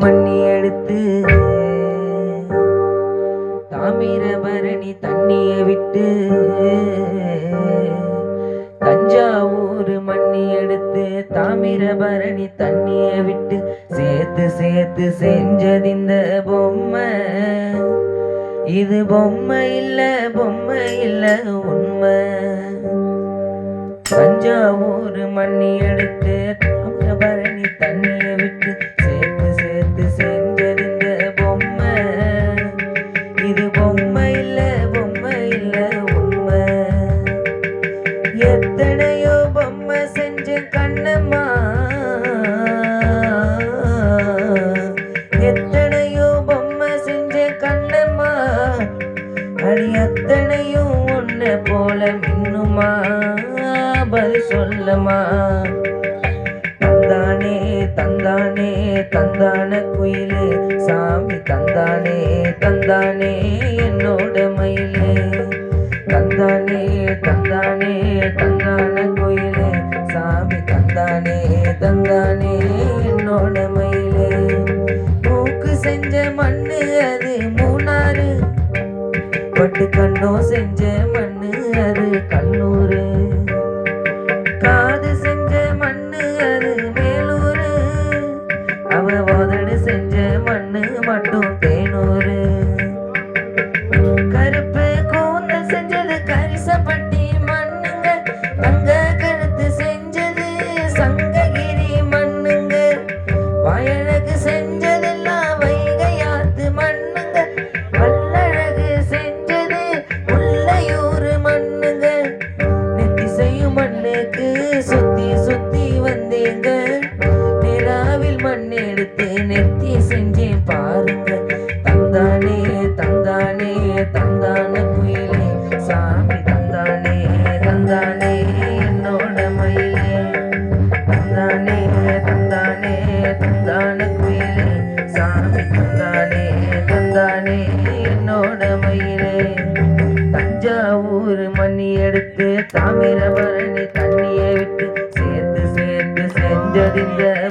மண்ணி எடுத்து தாமிரபரணி தண்ணிய விட்டு தஞ்சாவூர் மண்ணி எடுத்து தாமிரபரணி தண்ணிய விட்டு சேர்த்து சேர்த்து செஞ்சது இந்த பொம்மை. இது பொம்மை இல்ல பொம்மை இல்ல உண்மை. தஞ்சாவூர் மண்ணி எடுத்து தாமிரபரணி சொல்லமா? தந்தானே தந்தானே தந்தான குயிலே. சாமி தந்தானே தந்தானே என்னோட மயிலே. தந்தானே தந்தானே தந்தான குயிலே. சாமி தந்தானே தந்தானே என்னோட மயிலே. மூக்கு செஞ்ச மண்ணு அது மூணாறு. பட்டு கண்ணோ செஞ்ச மண்ணு அது கண்ணூரு கரிசப்பட்டி மண்ணுங்க தங்க கருத்து செஞ்சது சங்ககிரி மண்ணுங்க. வயழகு செஞ்சதெல்லாம் வைகையாத்து மண்ணுங்க. வல்லழகு செஞ்சது முல்லையூர் மண்ணுங்க. நெத்தி செய்யும் மண்ணுக்கு சுத்தி சுத்தி வந்தீங்க. நிலாவில் மண் எடுத்து நெத்தி செஞ்சேன் பாருங்க. தந்தானே தந்தானே தந்தான தந்தானே தந்தானே தந்தான குயிலே. சாமி தந்தானே தந்தானே என்னோட மயிலே. தஞ்சாவூர் மணி எடுத்து தாமிரபரணி தண்ணியை விட்டு சேர்த்து சேர்த்து செஞ்சதில்லை.